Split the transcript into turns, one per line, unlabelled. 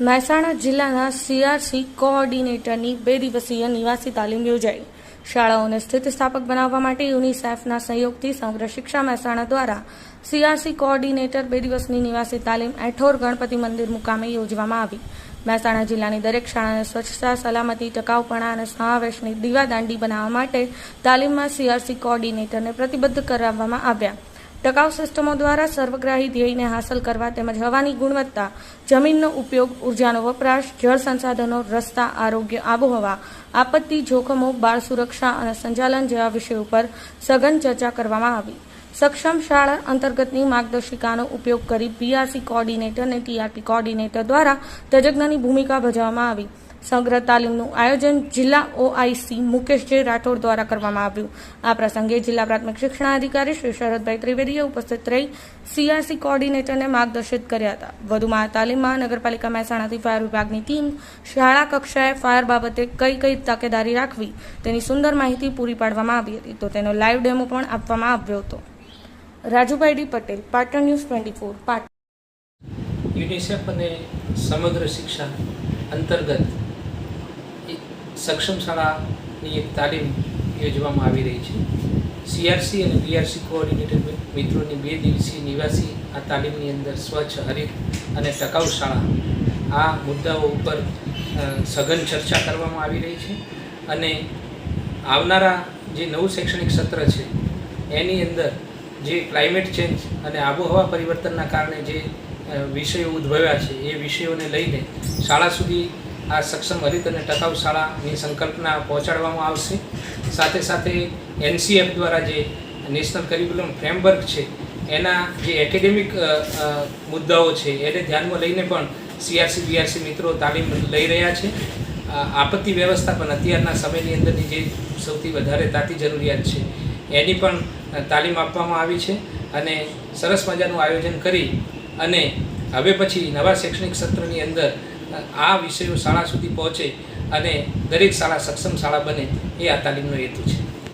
મહેસાણા જિલ્લાના સીઆરસી કોઓર્ડિનેટરની બે દિવસીય નિવાસી તાલીમ યોજાઈ. શાળાઓને સ્થિતિસ્થાપક બનાવવા માટે યુનિસેફના સહયોગથી સમગ્ર શિક્ષા મહેસાણા દ્વારા સીઆરસી કોઓર્ડિનેટર બે દિવસની નિવાસી તાલીમ એઠોર ગણપતિ મંદિર મુકામે યોજવામાં આવી. મહેસાણા જિલ્લાની દરેક શાળાને સ્વચ્છતા, સલામતી, ટકાઉપણા અને સમાવેશની દીવાદાંડી બનાવવા માટે તાલીમમાં સીઆરસી કોઓર્ડિનેટરને પ્રતિબદ્ધ કરાવવામાં આવ્યા. ટકાઉ સિસ્ટમો દ્વારા સર્વગ્રાહી ધ્યેયને હાંસલ કરવા તેમજ હવાની ગુણવત્તા, જમીનનો ઉપયોગ, ઉર્જાનો વપરાશ, જળ સંસાધનો, રસ્તા, આરોગ્ય, આબોહવા, આપત્તિ જોખમો, બાળ સુરક્ષા અને સંચાલન જેવા વિષયો ઉપર સઘન ચર્ચા કરવામાં આવી. સક્ષમ શાળા અંતર્ગતની માર્ગદર્શિકાનો ઉપયોગ કરી પીઆરસી કોઓર્ડિનેટર અને ટીઆરપી કોઓર્ડિનેટર દ્વારા તજજ્ઞની ભૂમિકા ભજવવામાં આવી. સમગ્ર તાલીમનું આયોજન જિલ્લા ઓઆઈસી મુકેશ જે રાઠોડ દ્વારા કરવામાં આવ્યું. આ પ્રસંગે જિલ્લા પ્રાથમિક શિક્ષણાધિકારી શ્રી શરદભાઈ ત્રિવેદીએ ઉપસ્થિત રહી સીઆરસી કોર્ડિનેટરને માર્ગદર્શિત કર્યા હતા. વધુમાં આ તાલીમમાં નગરપાલિકા મહેસાણાથી ફાયર વિભાગની ટીમ, શાળા કક્ષાએ ફાયર બાબતે કઈ કઈ તકેદારી રાખવી તેની સુંદર માહિતી પૂરી પાડવામાં આવી હતી. તો તેનો લાઈવ ડેમો પણ આપવામાં આવ્યો હતો. Rajubhai D Patel, Patan news twenty four, Patan.
UNICEF અને સમગ્ર શિક્ષા અંતર્ગત સક્ષમ શાળાની એક તાલીમ યોજવામાં આવી રહી છે. સીઆરસી અને બીઆરસી કોઓર્ડિનેટર મિત્રોની બે દિવસીય નિવાસી આ તાલીમની અંદર સ્વચ્છ, હરિત અને ટકાઉ શાળા આ મુદ્દાઓ ઉપર સઘન ચર્ચા કરવામાં આવી રહી છે અને આવનારા જે નવું શૈક્ષણિક સત્ર છે, એની અંદર જે ક્લાઇમેટ ચેન્જ અને આબોહવા પરિવર્તનના કારણે જે વિષયો ઉદ્ભવ્યા છે, એ વિષયોને લઈને શાળા સુધી આ સક્ષમ હરિત અને ટકાઉ શાળાની સંકલ્પના પહોંચાડવામાં આવશે. સાથે સાથે એનસીએફ દ્વારા જે નેશનલ કરિક્યુલમ ફ્રેમવર્ક છે, એના જે એકેડેમિક મુદ્દાઓ છે, એને ધ્યાનમાં લઈને પણ સીઆરસી બીઆરસી મિત્રો તાલીમ લઈ રહ્યા છે. આપત્તિ આપત્તિ વ્યવસ્થાપન અત્યારના સમયની અંદરની જે સૌથી વધારે તાતી જરૂરિયાત છે, એની પણ તાલીમ આપવામાં આવી છે અને સરસ મજાનું આયોજન કરી અને હવે પછી નવા શૈક્ષણિક સત્રની અંદર આ વિષયો શાળા સુધી પહોંચે અને દરેક શાળા સક્ષમ શાળા બને એ આ તાલીમનો હેતુ છે.